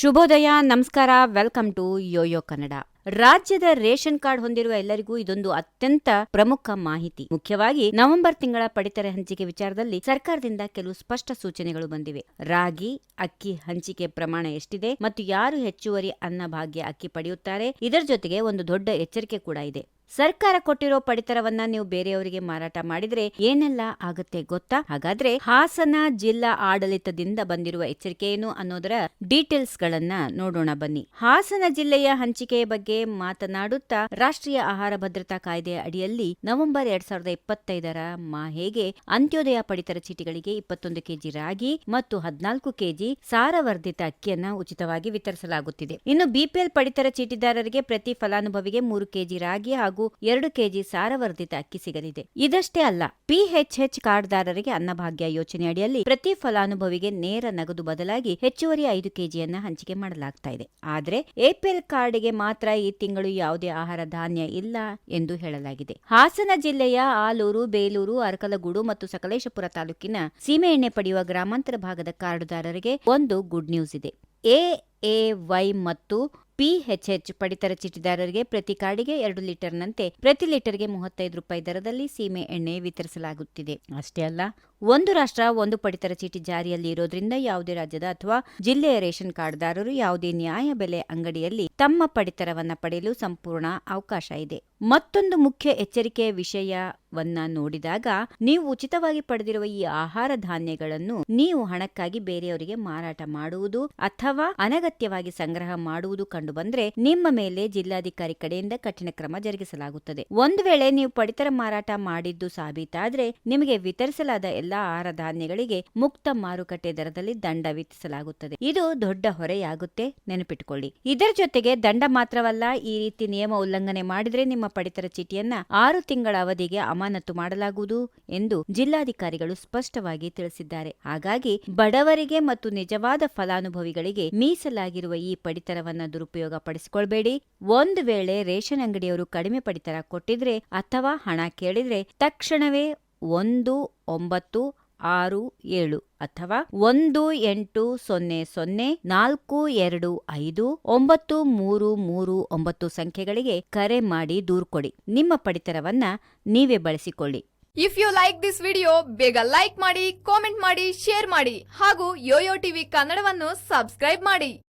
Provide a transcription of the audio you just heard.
ಶುಭೋದಯ, ನಮಸ್ಕಾರ welcome to Yoyo Kannada ರಾಜ್ಯದ ರೇಷನ್ ಕಾರ್ಡ್ ಹೊಂದಿರುವ ಎಲ್ಲರಿಗೂ ಇದೊಂದು ಅತ್ಯಂತ ಪ್ರಮುಖ ಮಾಹಿತಿ. ಮುಖ್ಯವಾಗಿ ನವೆಂಬರ್ ತಿಂಗಳ ಪಡಿತರ ಹಂಚಿಕೆ ವಿಚಾರದಲ್ಲಿ ಸರ್ಕಾರದಿಂದ ಕೆಲವು ಸ್ಪಷ್ಟ ಸೂಚನೆಗಳು ಬಂದಿವೆ. ರಾಗಿ, ಅಕ್ಕಿ ಹಂಚಿಕೆ ಪ್ರಮಾಣ ಎಷ್ಟಿದೆ ಮತ್ತು ಯಾರು ಹೆಚ್ಚುವರಿ ಅನ್ನಭಾಗ್ಯ ಅಕ್ಕಿ ಪಡೆಯುತ್ತಾರೆ? ಇದರ ಜೊತೆಗೆ ಒಂದು ದೊಡ್ಡ ಎಚ್ಚರಿಕೆ ಕೂಡ ಇದೆ. ಸರ್ಕಾರ ಕೊಟ್ಟಿರೋ ಪಡಿತರವನ್ನ ನೀವು ಬೇರೆಯವರಿಗೆ ಮಾರಾಟ ಮಾಡಿದ್ರೆ ಏನೆಲ್ಲ ಆಗುತ್ತೆ ಗೊತ್ತಾ? ಹಾಗಾದ್ರೆ ಹಾಸನ ಜಿಲ್ಲಾ ಆಡಳಿತದಿಂದ ಬಂದಿರುವ ಎಚ್ಚರಿಕೆ ಏನು ಅನ್ನೋದರ ಡೀಟೇಲ್ಸ್ ಗಳನ್ನ ನೋಡೋಣ ಬನ್ನಿ. ಹಾಸನ ಜಿಲ್ಲೆಯ ಹಂಚಿಕೆಯ ಬಗ್ಗೆ ಮಾತನಾಡುತ್ತಾ ರಾಷ್ಟ್ರೀಯ ಆಹಾರ ಭದ್ರತಾ ಕಾಯ್ದೆಯ ಅಡಿಯಲ್ಲಿ ನವೆಂಬರ್ ಎರಡ್ ಸಾವಿರದ ಇಪ್ಪತ್ತೈದರ ಮಾಹೆಗೆ ಅಂತ್ಯೋದಯ ಪಡಿತರ ಚೀಟಿಗಳಿಗೆ ಇಪ್ಪತ್ತೊಂದು ಕೆಜಿ ರಾಗಿ ಮತ್ತು ಹದಿನಾಲ್ಕು ಕೆಜಿ ಸಾರವರ್ಧಿತ ಅಕ್ಕಿಯನ್ನ ಉಚಿತವಾಗಿ ವಿತರಿಸಲಾಗುತ್ತಿದೆ. ಇನ್ನು ಬಿಪಿಎಲ್ ಪಡಿತರ ಚೀಟಿದಾರರಿಗೆ ಪ್ರತಿ ಫಲಾನುಭವಿಗೆ ಮೂರು ಕೆಜಿ ರಾಗಿ ಹಾಗೂ ಎರಡು ಕೆಜಿ ಸಾರವರ್ಧಿತ ಅಕ್ಕಿ ಸಿಗಲಿದೆ. ಇದಷ್ಟೇ ಅಲ್ಲ, ಪಿಎಚ್ಎಚ್ ಕಾರ್ಡ್ದಾರರಿಗೆ ಅನ್ನಭಾಗ್ಯ ಯೋಜನೆ ಅಡಿಯಲ್ಲಿ ಪ್ರತಿ ಫಲಾನುಭವಿಗೆ ನೇರ ನಗದು ಬದಲಾಗಿ ಹೆಚ್ಚುವರಿ ಐದು ಕೆಜಿಯನ್ನ ಹಂಚಿಕೆ ಮಾಡಲಾಗ್ತಾ ಇದೆ. ಆದರೆ ಎಪಿಎಲ್ ಕಾರ್ಡ್ಗೆ ಮಾತ್ರ ಈ ತಿಂಗಳು ಯಾವುದೇ ಆಹಾರ ಧಾನ್ಯ ಇಲ್ಲ ಎಂದು ಹೇಳಲಾಗಿದೆ. ಹಾಸನ ಜಿಲ್ಲೆಯ ಆಲೂರು, ಬೇಲೂರು, ಅರಕಲಗೂಡು ಮತ್ತು ಸಕಲೇಶಪುರ ತಾಲೂಕಿನ ಸೀಮೆಎಣ್ಣೆ ಪಡೆಯುವ ಗ್ರಾಮಾಂತರ ಭಾಗದ ಕಾರ್ಡುದಾರರಿಗೆ ಒಂದು ಗುಡ್ ನ್ಯೂಸ್ ಇದೆ. ಎಎವೈ ಮತ್ತು ಪಿಎಚ್ಎಚ್ ಪಡಿತರ ಚೀಟಿದಾರರಿಗೆ ಪ್ರತಿ ಕಾರ್ಡಿಗೆ ಎರಡು ಲೀಟರ್ನಂತೆ ಪ್ರತಿ ಲೀಟರ್ಗೆ ಮೂವತ್ತೈದು ರೂಪಾಯಿ ದರದಲ್ಲಿ ಸೀಮೆ ಎಣ್ಣೆ ವಿತರಿಸಲಾಗುತ್ತಿದೆ. ಅಷ್ಟೇ ಅಲ್ಲ ಒಂದು ರಾಷ್ಟ್ರ, ಒಂದು ಪಡಿತರ ಚೀಟಿ ಜಾರಿಯಲ್ಲಿ ಇರೋದ್ರಿಂದ ಯಾವುದೇ ರಾಜ್ಯದ ಅಥವಾ ಜಿಲ್ಲೆಯ ರೇಷನ್ ಕಾರ್ಡ್ದಾರರು ಯಾವುದೇ ನ್ಯಾಯ ಬೆಲೆ ಅಂಗಡಿಯಲ್ಲಿ ತಮ್ಮ ಪಡಿತರವನ್ನ ಪಡೆಯಲು ಸಂಪೂರ್ಣ ಅವಕಾಶ ಇದೆ. ಮತ್ತೊಂದು ಮುಖ್ಯ ಎಚ್ಚರಿಕೆಯ ವಿಷಯವನ್ನ ನೋಡಿದಾಗ, ನೀವು ಉಚಿತವಾಗಿ ಪಡೆದಿರುವ ಈ ಆಹಾರ ಧಾನ್ಯಗಳನ್ನು ನೀವು ಹಣಕ್ಕಾಗಿ ಬೇರೆಯವರಿಗೆ ಮಾರಾಟ ಮಾಡುವುದು ಅಥವಾ ಅನಗತ್ಯವಾಗಿ ಸಂಗ್ರಹ ಮಾಡುವುದು ಕಂಡುಬಂದ್ರೆ ನಿಮ್ಮ ಮೇಲೆ ಜಿಲ್ಲಾಧಿಕಾರಿ ಕಡೆಯಿಂದ ಕಠಿಣ ಕ್ರಮ ಜರುಗಿಸಲಾಗುತ್ತದೆ. ಒಂದು ವೇಳೆ ನೀವು ಪಡಿತರ ಮಾರಾಟ ಮಾಡಿದ್ದು ಸಾಬೀತಾದ್ರೆ ನಿಮಗೆ ವಿತರಿಸಲಾದ ಎಲ್ಲಾ ಆಹಾರ ಧಾನ್ಯಗಳಿಗೆ ಮುಕ್ತ ಮಾರುಕಟ್ಟೆ ದರದಲ್ಲಿ ದಂಡ ವಿಧಿಸಲಾಗುತ್ತದೆ. ಇದು ದೊಡ್ಡ ಹೊರೆಯಾಗುತ್ತೆ. ನೆನಪಿಟ್ಟುಕೊಳ್ಳಿ ಇದರ ಜೊತೆಗೆ ದಂಡ ಮಾತ್ರವಲ್ಲ, ಈ ರೀತಿ ನಿಯಮ ಉಲ್ಲಂಘನೆ ಮಾಡಿದರೆ ನಿಮ್ಮ ಪಡಿತರ ಚೀಟಿಯನ್ನ ಆರು ತಿಂಗಳ ಅವಧಿಗೆ ಅಮಾನತು ಮಾಡಲಾಗುವುದು ಎಂದು ಜಿಲ್ಲಾಧಿಕಾರಿಗಳು ಸ್ಪಷ್ಟವಾಗಿ ತಿಳಿಸಿದ್ದಾರೆ. ಹಾಗಾಗಿ ಬಡವರಿಗೆ ಮತ್ತು ನಿಜವಾದ ಫಲಾನುಭವಿಗಳಿಗೆ ಮೀಸಲಾಗಿರುವ ಈ ಪಡಿತರವನ್ನ ದುರುಪಯೋಗ ಪಡಿಸಿಕೊಳ್ಬೇಡಿ. ಒಂದು ವೇಳೆ ರೇಷನ್ ಅಂಗಡಿಯವರು ಕಡಿಮೆ ಪಡಿತರ ಕೊಟ್ಟಿದ್ರೆ ಅಥವಾ ಹಣ ಕೇಳಿದ್ರೆ ತಕ್ಷಣವೇ ಒಂದು, ಒಂಬತ್ತು, ಆರು, ಏಳು ಅಥವಾ ಒಂದು, ಎಂಟು, ಸೊನ್ನೆ ಸೊನ್ನೆ, ನಾಲ್ಕು, ಎರಡು, ಐದು, ಒಂಬತ್ತು, ಮೂರು ಮೂರು, ಒಂಬತ್ತು ಸಂಖ್ಯೆಗಳಿಗೆ ಕರೆ ಮಾಡಿ ದೂರು ಕೊಡಿ. ನಿಮ್ಮ ಪಡಿತರವನ್ನ ನೀವೇ ಬಳಸಿಕೊಳ್ಳಿ. If you like this video ಬೇಗ ಲೈಕ್ ಮಾಡಿ ಕಾಮೆಂಟ್ ಮಾಡಿ ಶೇರ್ ಮಾಡಿ ಹಾಗೂ ಯೋಯೋ ಟಿವಿ ಕನ್ನಡವನ್ನು ಸಬ್ಸ್ಕ್ರೈಬ್ ಮಾಡಿ.